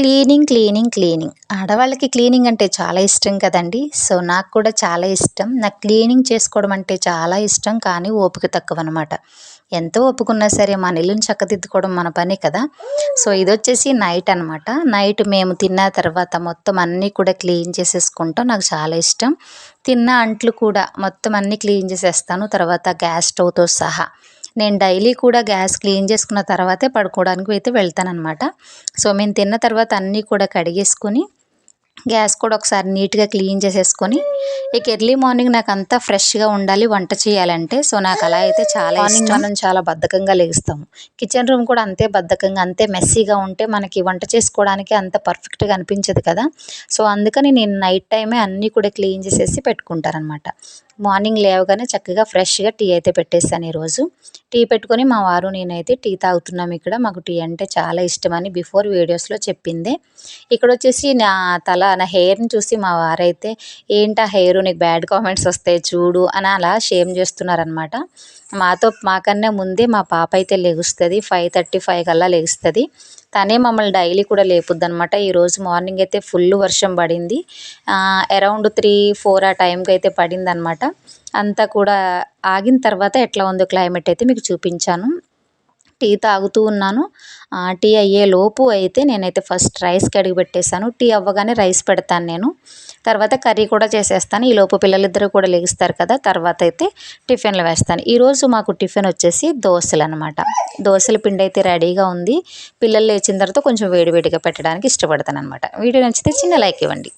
Cleaning cleaning cleaning. ఆడవాళ్ళకి cleaning అంటే చాలా ఇష్టం కదండి. సో నాకు కూడా చాలా ఇష్టం. నాకు క్లీనింగ్ చేసుకోవడం అంటే చాలా ఇష్టం కానీ ఓపిక తక్కువ అనమాట ఎంత ఒప్పుకున్నా సరే మన ఇల్లుని చక్కదిద్దుకోవడం మన పని కదా. సో ఇది వచ్చేసి నైట్ అనమాట నైట్ మేము తిన్న తర్వాత మొత్తం అన్నీ కూడా క్లీన్ చేసేసుకుంటాం. నాకు చాలా ఇష్టం. తిన్న అంట్లు కూడా మొత్తం అన్నీ క్లీన్ చేసేస్తాను. తర్వాత గ్యాస్ స్టవ్తో సహా. నేను డైలీ కూడా గ్యాస్ క్లీన్ చేసుకున్న తర్వాతే పడుకోవడానికి అయితే వెళ్తానన్నమాట. సో మేము తిన్న తర్వాత అన్నీ కూడా కడిగేసుకొని గ్యాస్ కూడా ఒకసారి నీట్గా క్లీన్ చేసేసుకొని ఇక ఎర్లీ మార్నింగ్ నాకు అంతా ఫ్రెష్గా ఉండాలి వంట చేయాలంటే. సో నాకు అలా అయితే చాలా మార్నింగ్ మనం చాలా బద్ధకంగా లేస్తాము. కిచెన్ రూమ్ కూడా అంతే బద్ధకంగా అంతే మెస్సీగా ఉంటే మనకి వంట చేసుకోవడానికి అంత పర్ఫెక్ట్గా అనిపించదు కదా. సో అందుకని నేను నైట్ టైమే అన్నీ కూడా క్లీన్ చేసేసి పెట్టుకుంటారనమాట మార్నింగ్ లేవగానే చక్కగా ఫ్రెష్గా టీ అయితే పెట్టేస్తాను ఈరోజు. టీ పెట్టుకొని మా వారు నేనైతే టీ తాగుతున్నాం ఇక్కడ. మాకు టీ అంటే చాలా ఇష్టమని బిఫోర్ వీడియోస్లో చెప్పిందే. ఇక్కడ వచ్చేసి నా తల నా హెయిర్ని చూసి మా వారైతే ఏంటి ఆ హెయిర్? నీకు బ్యాడ్ కామెంట్స్ వస్తాయి చూడు అని అలా షేమ్ చేస్తున్నారనమాట మాతో మాకన్నా ముందే మా పాప అయితే లెగుస్తుంది ఫైవ్ థర్టీ ఫైవ్ కల్లా లెగుస్తుంది. తనే మమ్మల్ని డైలీ కూడా లేపుద్ది అనమాట ఈరోజు మార్నింగ్ అయితే ఫుల్ వర్షం పడింది. అరౌండ్ త్రీ ఫోర్ ఆ టైంకి అయితే పడింది అనమాట అంతా కూడా ఆగిన తర్వాత ఎట్లా ఉందో క్లైమేట్ అయితే మీకు చూపించాను. టీ తాగుతూ ఉన్నాను. టీ అయ్యే లోపు అయితే నేనైతే ఫస్ట్ రైస్కి అడిగి పెట్టేశాను. టీ అవ్వగానే రైస్ పెడతాను నేను. తర్వాత కర్రీ కూడా చేసేస్తాను. ఈ లోపు పిల్లలిద్దరూ కూడా లెగిస్తారు కదా తర్వాత అయితే టిఫిన్లు వేస్తాను. ఈరోజు మాకు టిఫిన్ వచ్చేసి దోశలు అనమాట దోశల పిండి అయితే రెడీగా ఉంది. పిల్లలు లేచిన తర్వాత కొంచెం వేడివేడిగా పెట్టడానికి ఇష్టపడతాను అనమాట వీడియో నచ్చితే చిన్న లైక్ ఇవ్వండి.